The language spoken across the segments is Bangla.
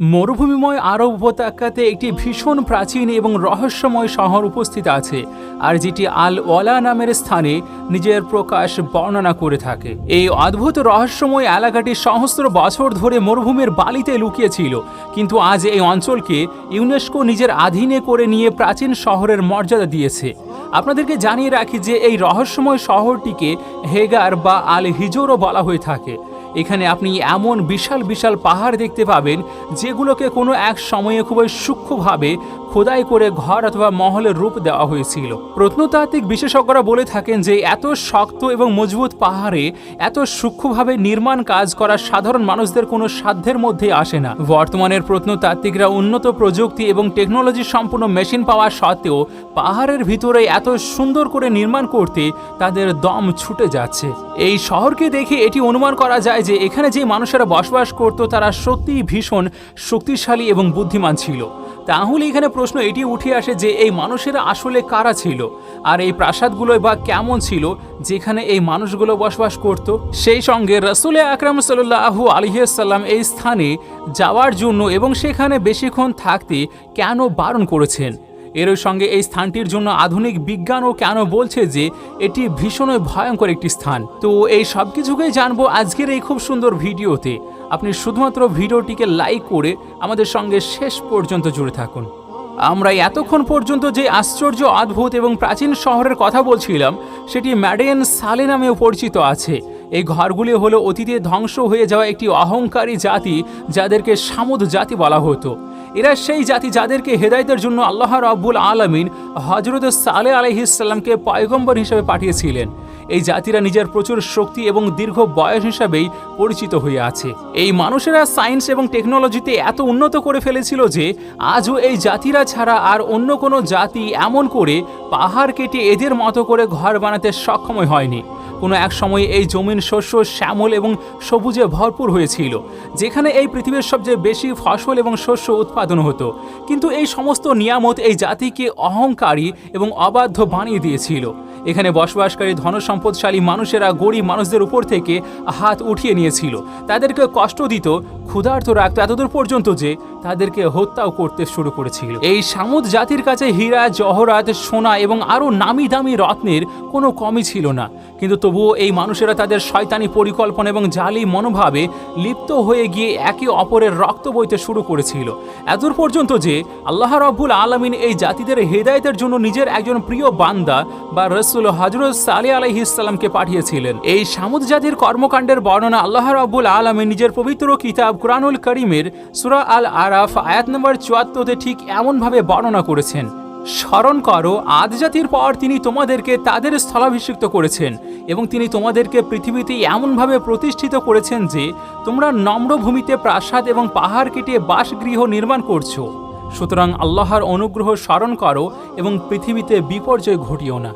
মরুভূমিময় আরব উপত্যকাতে একটি ভীষণ প্রাচীন এবং রহস্যময় শহর উপস্থিত আছে, আর যেটি আল ওয়ালা নামের স্থানে নিজের প্রকাশ বর্ণনা করে থাকে। এই অদ্ভুত রহস্যময় এলাকাটি সহস্র বছর ধরে মরুভূমির বালিতে লুকিয়েছিল, কিন্তু আজ এই অঞ্চলকে ইউনেস্কো নিজের আধীনে করে নিয়ে প্রাচীন শহরের মর্যাদা দিয়েছে। আপনাদেরকে জানিয়ে রাখি যে এই রহস্যময় শহরটিকে হেগার বা আল হিজোরও বলা হয়ে থাকে। এখানে আপনি এমন বিশাল বিশাল পাহাড় দেখতে পাবেন যেগুলোকে কোনো এক সময়ে খুবই সূক্ষ্মভাবে খোদাই করে ঘর অথবা মহলের রূপ দেওয়া হয়েছিল। প্রত্নতাত্ত্বিক বিশেষজ্ঞরা বলে থাকেন যে, এত শক্ত এবং মজবুত পাহাড়ে এত সূক্ষ্মভাবে নির্মাণ কাজ করা সাধারণ মানুষদের কোনো সাধ্যের মধ্যে আসে না। বর্তমানের প্রত্নতাত্ত্বিকরা উন্নত প্রযুক্তি এবং টেকনোলজি সম্পূর্ণ মেশিন পাওয়া সত্ত্বেও পাহাড়ের ভিতরে এত সুন্দর করে নির্মাণ করতে তাদের দম ছুটে যাচ্ছে। এই শহরকে দেখে এটি অনুমান করা যায় যে, এখানে যে মানুষেরা বসবাস করত তারা সত্যিই ভীষণ শক্তিশালী এবং বুদ্ধিমান ছিল। তাহলে এখানে প্রশ্ন এটি উঠে আসে যে এই মানুষেরা আসলে কারা ছিল? আর এই প্রাসাদগুলোই বা কেমন ছিল যেখানে এই মানুষগুলো বসবাস করত? সেই সঙ্গে রসুল আকরাম সাল্লাহু আলহিয়াল্লাম এই স্থানে যাওয়ার জন্য এবং সেখানে বেশিক্ষণ থাকতে কেন বারণ করেছেন? এর সঙ্গে এই স্থানটির জন্য আধুনিক বিজ্ঞানও কেন বলছে যে এটি ভীষণই ভয়ঙ্কর একটি স্থান। তো এই সব কিছুকেই জানব আজকের এই খুব সুন্দর ভিডিওতে। আপনি শুধুমাত্র ভিডিওটিকে লাইক করে আমাদের সঙ্গে শেষ পর্যন্ত জুড়ে থাকুন। আমরা এতক্ষণ পর্যন্ত যে আশ্চর্য, অদ্ভুত এবং প্রাচীন শহরের কথা বলছিলাম, সেটি ম্যাডেন সালে নামেও পরিচিত আছে। এই ঘরগুলি হলো অতীতে ধ্বংস হয়ে যাওয়া একটি অহংকারী জাতি, যাদেরকে সামুদ জাতি বলা হতো। এরা সেই জাতি যাদেরকে হেদায়তের জন্য আল্লাহ রব্বুল আলমিন হজরত সালে আলহিসাল্লামকে পয়গম্বর হিসেবে পাঠিয়েছিলেন। এই জাতিরা নিজের প্রচুর শক্তি এবং দীর্ঘ বয়স হিসাবেই পরিচিত হয়ে আছে। এই মানুষেরা সায়েন্স এবং টেকনোলজিতে এত উন্নত করে ফেলেছিল যে, আজও এই জাতিরা ছাড়া আর অন্য কোনো জাতি এমন করে পাহাড় কেটে এদের মতো করে ঘর বানাতে সক্ষম হয়নি। কোনো এক সময় এই জমিন শস্য শ্যামল এবং সবুজে ভরপুর হয়েছিল, যেখানে এই পৃথিবীর সবচেয়ে বেশি ফসল এবং শস্য উৎপাদন হতো। কিন্তু এই সমস্ত নিয়ামত এই জাতিকে অহংকারী এবং অবাধ্য বানিয়ে দিয়েছিল। এখানে বসবাসকারী ধনসম্পদশালী মানুষেরা গরিব মানুষদের উপর থেকে হাত উঠিয়ে নিয়েছিল। তাদেরকে কষ্ট দিত, ক্ষুধার্ত রাখত এতদূর পর্যন্ত যে তাদেরকে হত্যাও করতে শুরু করেছিল। এই সামুদ জাতির কাছে হীরা, জহরাত, সোনা এবং আরও নামি দামি রত্নের কোনো কমই ছিল না। কিন্তু তবুও এই মানুষেরা তাদের শয়তানি পরিকল্পনা এবং জালি মনোভাবে লিপ্ত হয়ে গিয়ে একে অপরের রক্ত বইতে শুরু করেছিল। এতদূর পর্যন্ত যে আল্লাহ রব্বুল আলমিন এই জাতিদের হেদায়তের জন্য নিজের একজন প্রিয় বান্দা বা রসুল হজরত সালি আলহিসাল্লামকে পাঠিয়েছিলেন। এই সামুদ জাতির কর্মকাণ্ডের বর্ণনা আল্লাহ রব্বুল আলমিন নিজের পবিত্র কিতাব কুরআনুল করিমের সুরা আল আরাফ আয়াত নম্বর চুয়াত্তরে ঠিক এমনভাবে বর্ণনা করেছেন, স্মরণ করো আদ জাতির পর তিনি তোমাদেরকে তাদের স্থলাভিষিক্ত করেছেন এবং তিনি তোমাদেরকে পৃথিবীতে এমনভাবে প্রতিষ্ঠিত করেছেন যে তোমরা নম্রভূমিতে প্রাসাদ এবং পাহাড় কেটে বাসগৃহ নির্মাণ করছ। সুতরাং আল্লাহর অনুগ্রহ স্মরণ করো এবং পৃথিবীতে বিপর্যয় ঘটিও না।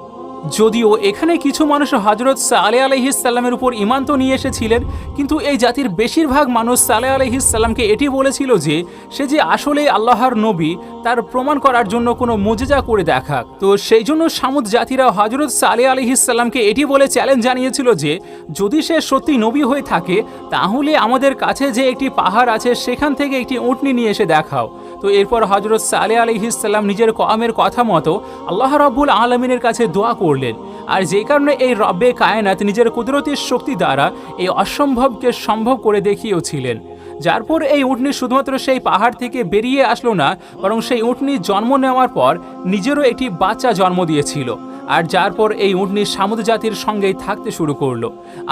যদিও এখানে কিছু মানুষ হজরত সালে আলহিসাল্লামের উপর ইমান তো নিয়ে এসেছিলেন, কিন্তু এই জাতির বেশিরভাগ মানুষ সালে আলহিসাল্লামকে এটি বলেছিল যে, সে যে আসলে আল্লাহর নবী, তার প্রমাণ করার জন্য কোনো মজেজা করে দেখাক। তো সেই জন্য সামুদ জাতিরা হজরত সালে আলহিসাল্লামকে এটি বলে চ্যালেঞ্জ জানিয়েছিল যে, যদি সে সত্যি নবী হয়ে থাকে, তাহলে আমাদের কাছে যে একটি পাহাড় আছে, সেখান থেকে একটি উটনি নিয়ে এসে দেখাও। তো এরপর হজরত সালে আলহিসাল্লাম নিজের কমের কথা মতো আল্লাহ রব্বুল আলমিনের কাছে দোয়া করলেন। আর যে কারণে এই রব্বে কায়নাত নিজের কুদরতির শক্তি দ্বারা এই অসম্ভবকে সম্ভব করে দেখিয়েছিলেন। যার পর এই উটনি শুধুমাত্র সেই পাহাড় থেকে বেরিয়ে আসলো না, বরং সেই উটনি জন্ম নেওয়ার পর নিজেরও একটি বাচ্চা জন্ম দিয়েছিল। আর যার পর এই উটনি সামুদ জাতির সঙ্গেই থাকতে শুরু করল।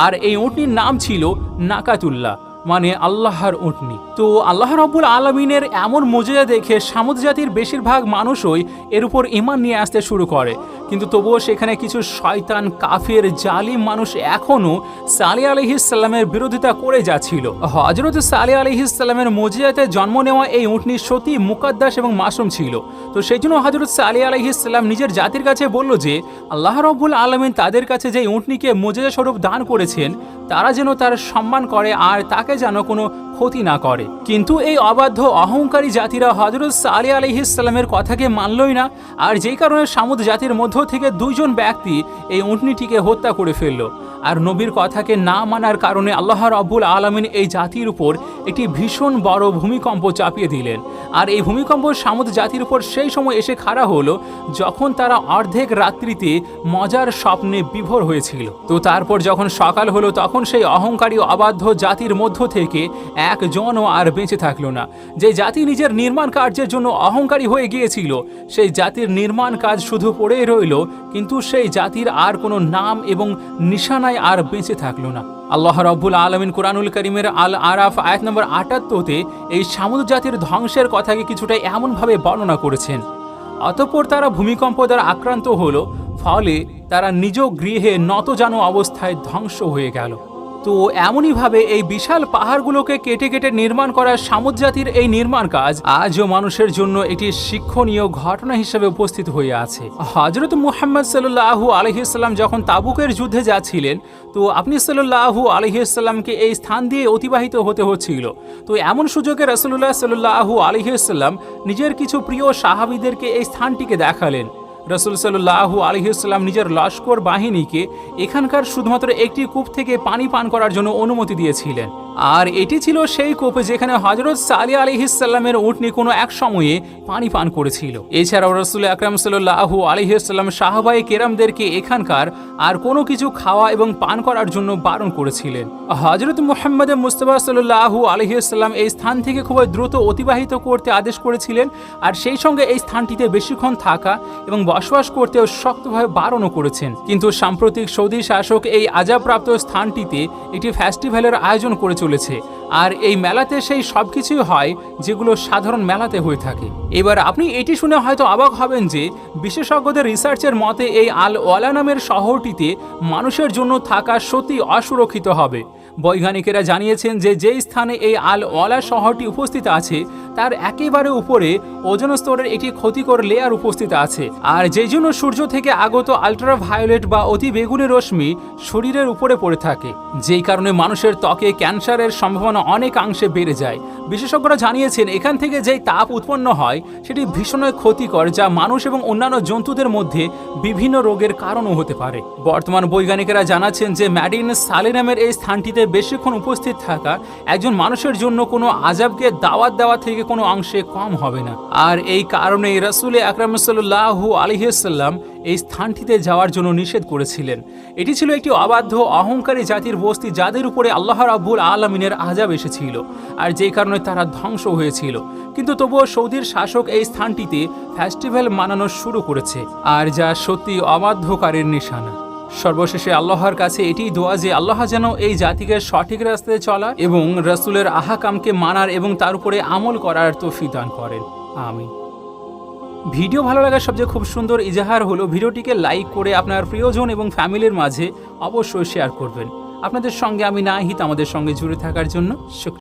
আর এই উটনির নাম ছিল নাকাতুল্লাহ। মানে আল্লাহর উটনি তো আল্লাহ রব্বুল আলমিনের এমন মজা দেখে সামুদ জাতির বেশিরভাগ মানুষই এর উপর ইমান নিয়ে আসতে শুরু করে। কিন্তু তবুও সেখানে কিছু শয়তান, কাফের, জালিম মানুষ এখনও সালি আলহিসাল্লামের বিরোধিতা করে যাচ্ছিল। হজরত সালি আলহিসাল্লামের মজিয়াতে জন্ম নেওয়া এই উটনি সতী মুকাদ্দাস এবং মাসুম ছিল। তো সেই জন্য হজরত সালি আলহিসাল্লাম নিজের জাতির কাছে বলল যে, আল্লাহ রব্বুল আলমিন তাদের কাছে যে উটনিকে মজিয়া স্বরূপ দান করেছেন, তারা যেন তার সম্মান করে আর তাকে যেন কোনো ক্ষতি না করে। কিন্তু এই অবাধ্য, অহংকারী জাতিরা হজরত সালি আলহিসাল্লামের কথাকে মানলই না, আর যেই কারণে সামুদ জাতির মধ্য থেকে দুইজন ব্যক্তি এই উটনিটিকে হত্যা করে ফেলল। আর নবীর কথাকে না মানার কারণে আল্লাহ রব্বুল আলমিন এই জাতির উপর একটি ভীষণ বড় ভূমিকম্প চাপিয়ে দিলেন। আর এই ভূমিকম্প সামুদ জাতির উপর সেই সময় এসে খাড়া হলো, যখন তারা অর্ধেক রাত্রিতে মজার স্বপ্নে বিভোর হয়েছিল। তো তারপর যখন সকাল হলো, তখন সেই অহংকারী, অবাধ্য জাতির মধ্য থেকে একজনও আর বেঁচে থাকল না। যে জাতি নিজের নির্মাণ কার্যের জন্য অহংকারী হয়ে গিয়েছিল, সেই জাতির নির্মাণ কাজ শুধু পড়েই রইল, কিন্তু সেই জাতির আর কোনো নাম এবং নিশানায় আর বেঁচে থাকল না। আল্লাহ রব্বুল আলমিন কোরআনুল করিমের আল আরাফ আয়াত নম্বর আটাত্তরতে এই সামুদ জাতির ধ্বংসের কথাকে কিছুটা এমনভাবে বর্ণনা করেছেন, অতঃপর তারা ভূমিকম্প দ্বারা আক্রান্ত হলো, ফলে তারা নিজ গৃহে নতজানু অবস্থায় ধ্বংস হয়ে গেল। তো এমনইভাবে এই বিশাল পাহাড়গুলোকে কেটে কেটে নির্মাণ করা সামুদ জাতির এই নির্মাণ কাজ আজও মানুষের জন্য একটি শিক্ষণীয় ঘটনা হিসেবে উপস্থিত হয়ে আছে। হজরত মুহাম্মদ সাল্লাহু আলহিসাল্লাম যখন তাবুকের যুদ্ধে যাচ্ছিলেন, তো আপনি সাল্লাহু আলহিসাল্লামকে এই স্থান দিয়ে অতিবাহিত হতে হচ্ছিল। তো এমন সুযোগে রসুল্লাহ সাল্লাহু আলহিসাল্লাম নিজের কিছু প্রিয় সাহাবিদেরকে এই স্থানটিকে দেখালেন। রসুল সাল্লাহু আলহিসাল্লাম নিজের লস্কর বাহিনীকে এখানকার শুধুমাত্র একটি কূপ থেকে পানি পান করার জন্য অনুমতি দিয়েছিলেন। আর এটি ছিল সেই কূপ যেখানে হজরত সালি আলহিসাল্লামের উটনি কোনো এক সময়ে পানি পান করেছিল। এছাড়াও রসুল আকরাম সাল্লাহু আলহিসাল্লাম সাহাবাই কেরামদেরকে এখানকার আর কোনো কিছু খাওয়া এবং পান করার জন্য বারণ করেছিলেন। হজরত মোহাম্মদ মুস্তফা সাল্লাহু আলহিসাল্লাম এই স্থান থেকে খুব দ্রুত অতিবাহিত করতে আদেশ করেছিলেন আর সেই সঙ্গে এই স্থানটিতে বেশিক্ষণ থাকা এবং বসবাস করতেও শক্তভাবে বারণও করেছেন। কিন্তু সাম্প্রতিক সৌদি শাসক এই আজাবপ্রাপ্ত স্থানটিতে একটি ফেস্টিভ্যালের আয়োজন করে চলেছে। আর এই মেলাতে সেই সব কিছুই হয় যেগুলো সাধারণ মেলাতে হয়ে থাকে। এবার আপনি এটি শুনে হয়তো অবাক হবেন যে বিশেষজ্ঞদের রিসার্চের মতে এই আল ওয়ালা নামের শহরটিতে মানুষের জন্য থাকা সত্যি অসুরক্ষিত হবে। বৈজ্ঞানিকেরা জানিয়েছেন যে যেই স্থানে এই আল ওয়ালা শহরটি উপস্থিত আছে, তার একেবারে উপরে ওজন স্তরের একটি ক্ষতিকর লেয়ার উপস্থিত আছে। আর যেই জন্য সূর্য থেকে আগত আলট্রা ভায়োলেট বা অতি বেগুনি রশ্মি শরীরের উপরে পড়ে থাকে। যেই কারণে মানুষের ত্বকে ক্যান্সারের সম্ভাবনা অনেকাংশে বেড়ে যায়। বিশেষজ্ঞরা জানিয়েছেন, এখান থেকে যেই তাপ উৎপন্ন হয়, সেটি ভীষণই ক্ষতিকর, যা মানুষ এবং অন্যান্য জন্তুদের মধ্যে বিভিন্ন রোগের কারণও হতে পারে। বর্তমান বৈজ্ঞানিকেরা জানাচ্ছেন যে ম্যাডিন সালে নামের এই স্থানটিতে বেশিক্ষণ উপস্থিত থাকা একজন মানুষের জন্য কোনো আজাবকে দাওয়াত দেওয়া থেকে কোনো অংশে কম হবে না। আর এই কারণেই রসুল আকরাম সাল্লাহু আলহিসাল্লাম এই স্থানটিতে যাওয়ার জন্য নিষেধ করেছিলেন। এটি ছিল একটি অবাধ্য, অহংকারী জাতির বস্তি যাদের উপরে আল্লাহ রাব্বুল আলমিনের আজাব এসেছিল আর যেই কারণে তারা ধ্বংস হয়েছিল। কিন্তু তবুও সৌদির শাসক এই স্থানটিতে ফেস্টিভ্যাল মানানো শুরু করেছে আর যা সত্যি অবাধ্যকারের নিশানা। সর্বশেষে আল্লাহর কাছে এটি দোয়া যে আল্লাহ যেন এই জাতিকে সঠিক রাস্তায় চলা এবং রসুলের আহাকামকে মানার এবং তার উপরে আমল করার তৌফিক দান করেন। আমি ভিডিও ভালো লাগার সবচেয়ে খুব সুন্দর ইজাহার হলো ভিডিওটিকে লাইক করে আপনার প্রিয়জন এবং ফ্যামিলির মাঝে অবশ্যই শেয়ার করবেন। আপনাদের সঙ্গে আমি নাহিত আমাদের সঙ্গে জুড়ে থাকার জন্য